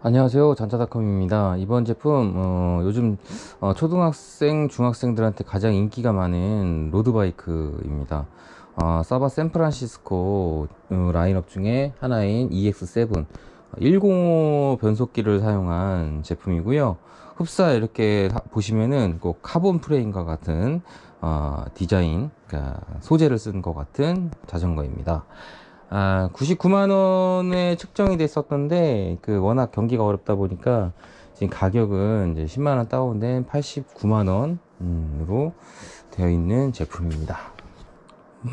안녕하세요. 잔차닷컴입니다. 이번 제품 어, 요즘 어, 초등학생 중학생들한테 가장 인기가 많은 로드바이크입니다. 어, 사바 샌프란시스코 어, 라인업 중에 하나인 EX7 105 변속기를 사용한 제품이고요. 흡사 이렇게 사- 보시면은 꼭 카본 프레임과 같은 어, 디자인 그러니까 소재를 쓴 것 같은 자전거입니다 아, 99만 원에 측정이 됐었던데 그 워낙 경기가 어렵다 보니까 지금 가격은 이제 10만 원 다운된 89만 원으로 되어 있는 제품입니다.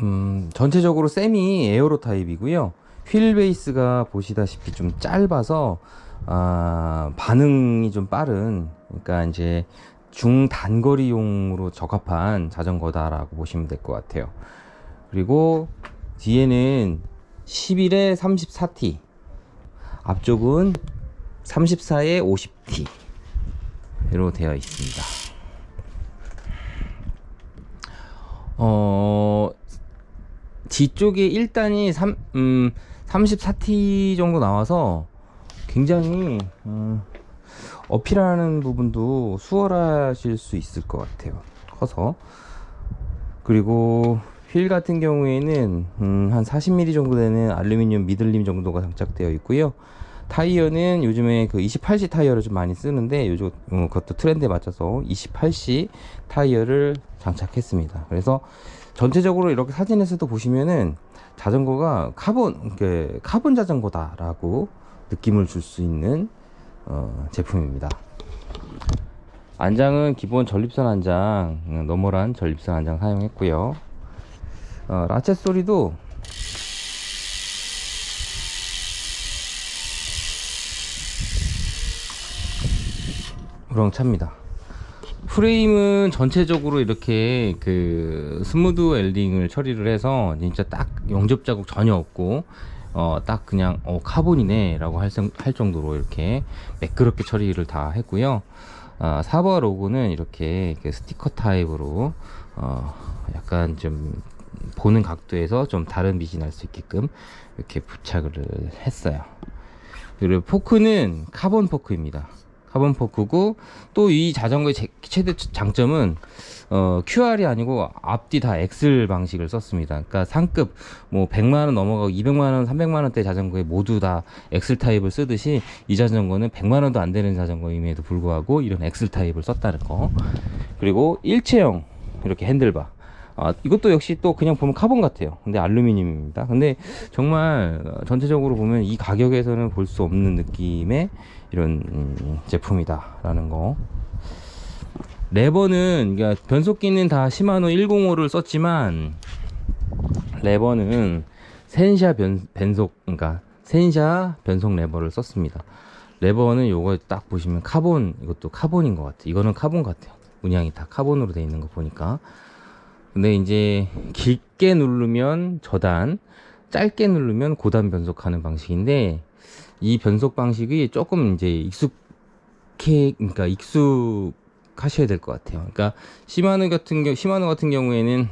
음, 전체적으로 세미 에어로 타입이고요. 휠 베이스가 보시다시피 좀 짧아서 아, 반응이 좀 빠른 그러니까 이제 중단거리용으로 적합한 자전거다라고 보시면 될 것 같아요. 그리고 뒤에는 11에 34T 앞쪽은 34에 50T로 되어 있습니다. 어 뒤쪽에 1단이 3, 음, 34T 정도 나와서 굉장히 어, 어필하는 부분도 수월하실 수 있을 것 같아요. 커서. 그리고 휠 같은 경우에는 음, 한 40mm 정도 되는 알루미늄 미들림 정도가 장착되어 있고요. 타이어는 요즘에 그 28C 타이어를 좀 많이 쓰는데 요즘 어, 그것도 트렌드에 맞춰서 28C 타이어를 장착했습니다. 그래서 전체적으로 이렇게 사진에서도 보시면은 자전거가 카본 그 카본 자전거다라고 느낌을 줄 수 있는 어, 제품입니다. 안장은 기본 전립선 안장, 음, 너멀한 전립선 안장 사용했고요. 어, 라쳇 소리도 우렁찹니다. 프레임은 전체적으로 이렇게 그 스무드 웰딩을 처리를 해서 진짜 딱 용접 자국 전혀 없고 어 딱 그냥 어 카본이네 라고 할, 생- 할 정도로 이렇게 매끄럽게 처리를 다 했고요 아, 사버 로고는 이렇게 그 스티커 타입으로 어 약간 좀 보는 각도에서 좀 다른 빛이 날 수 있게끔 이렇게 부착을 했어요. 그리고 포크는 카본 포크입니다. 카본 포크고 또 이 자전거의 제- 최대 장점은 어, QR이 아니고 앞뒤 다 엑셀 방식을 썼습니다. 그러니까 상급 뭐 100만 원 넘어가고 200만 원, 300만 원대 자전거에 모두 다 엑셀 타입을 쓰듯이 이 자전거는 100만 원도 안 되는 자전거임에도 불구하고 이런 엑셀 타입을 썼다는 거. 그리고 일체형 이렇게 핸들바. 아, 이것도 역시 또 그냥 보면 카본 같아요. 근데 알루미늄입니다. 근데 정말 어, 전체적으로 보면 이 가격에서는 볼 수 없는 느낌의 이런 음, 제품이다라는 거. 레버는 그러니까 변속기는 다 시마노 105를 썼지만 레버는 센샤 변, 변속 그러니까 센샤 변속 레버를 썼습니다. 레버는 요거 딱 보시면 카본 이것도 카본인 것 같아요. 이거는 카본 같아요. 문양이 다 카본으로 되어 있는 거 보니까. 근데 이제 길게 누르면 저단, 짧게 누르면 고단 변속하는 방식인데 이 변속 방식이 조금 이제 익숙해 그러니까 익숙하셔야 될 것 같아요. 그러니까 시마노 같은 경우 시마노 같은 경우에는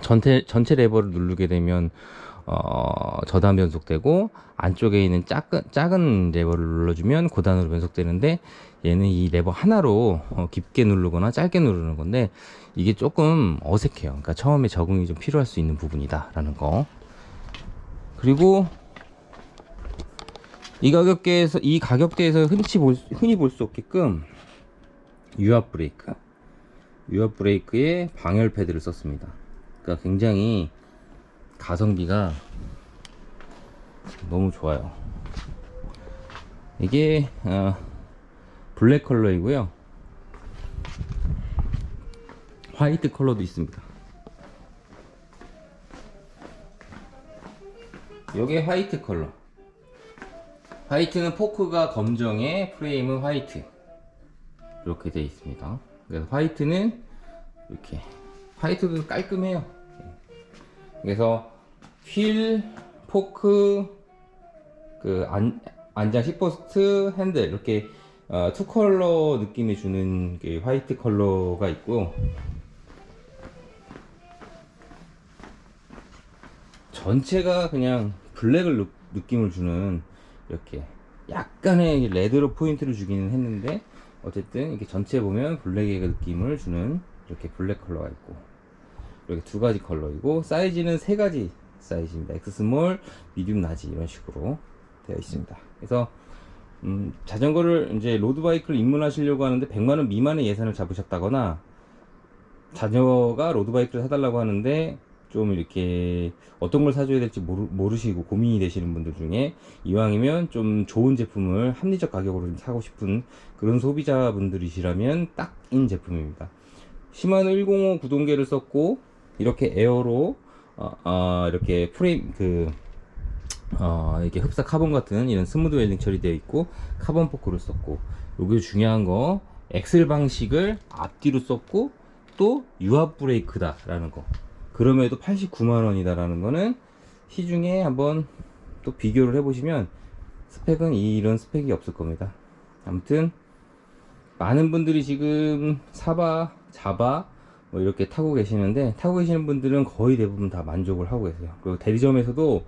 전체 전체 레버를 누르게 되면 어, 저단 변속되고 안쪽에 있는 작은 작은 레버를 눌러주면 고단으로 변속되는데 얘는 이 레버 하나로 어, 깊게 누르거나 짧게 누르는 건데 이게 조금 어색해요. 그러니까 처음에 적응이 좀 필요할 수 있는 부분이다라는 거. 그리고 이 가격대에서 이 가격대에서 흔치 볼, 수- 흔히 볼 수 없게끔 유압 브레이크, 유압 브레이크에 방열 패드를 썼습니다. 그러니까 굉장히 가성비가 너무 좋아요. 이게 어, 블랙 컬러이고요. 화이트 컬러도 있습니다. 요게 화이트 컬러. 화이트는 포크가 검정에 프레임은 화이트. 이렇게 되어 있습니다. 그래서 화이트는 이렇게 화이트도 깔끔해요. 그래서 휠, 포크, 그 안, 안장 시포스트, 핸들 이렇게 어, 투 컬러 느낌이 주는 게 화이트 컬러가 있고. 전체가 그냥 블랙을 느, 느낌을 주는 이렇게 약간의 레드로 포인트를 주기는 했는데 어쨌든 이렇게 전체 보면 블랙의 느낌을 주는 이렇게 블랙 컬러가 있고 이렇게 두 가지 컬러이고 사이즈는 세 가지 사이즈입니다. X 스몰, 미디움, 라지 이런 식으로 되어 있습니다. 그래서 음, 자전거를 이제 로드바이크를 입문하시려고 하는데 100만 원 미만의 예산을 잡으셨다거나 자녀가 로드바이크를 사달라고 하는데 좀 이렇게 어떤 걸 사줘야 될지 모르, 모르시고 고민이 되시는 분들 중에 이왕이면 좀 좋은 제품을 합리적 가격으로 좀 사고 싶은 그런 소비자분들이시라면 딱인 제품입니다. 시마노 105 구동계를 썼고 이렇게 에어로 어, 어, 이렇게 프레임 그 어, 이렇게 흡사 카본 같은 이런 스무드 웰딩 처리되어 있고 카본 포크를 썼고 여기 중요한 거 엑셀 방식을 앞뒤로 썼고 또 유압 브레이크다 라는 거. 그럼에도 89만 원이다 라는 거는 시중에 한번 또 비교를 해보시면 스펙은 이런 스펙이 없을 겁니다. 아무튼 많은 분들이 지금 사바, 자바 뭐 이렇게 타고 계시는데 타고 계시는 분들은 거의 대부분 다 만족을 하고 계세요. 그리고 대리점에서도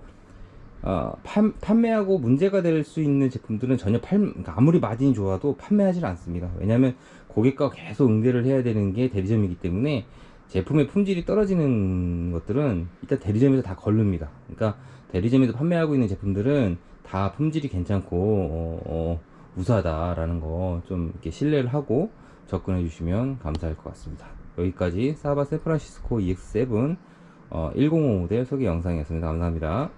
어, 판, 판매하고 문제가 될 수 있는 제품들은 전혀 팔, 그러니까 아무리 마진이 좋아도 판매하지는 않습니다. 왜냐하면 고객과 계속 응대를 해야 되는 게 대리점이기 때문에 제품의 품질이 떨어지는 것들은 일단 대리점에서 다 걸릅니다. 그러니까 대리점에서 판매하고 있는 제품들은 다 품질이 괜찮고 어, 어, 우수하다라는 거 좀 이렇게 신뢰를 하고 접근해 주시면 감사할 것 같습니다. 여기까지 사바 샌프란시스코 EX7 어, 105 모델 소개 영상이었습니다. 감사합니다.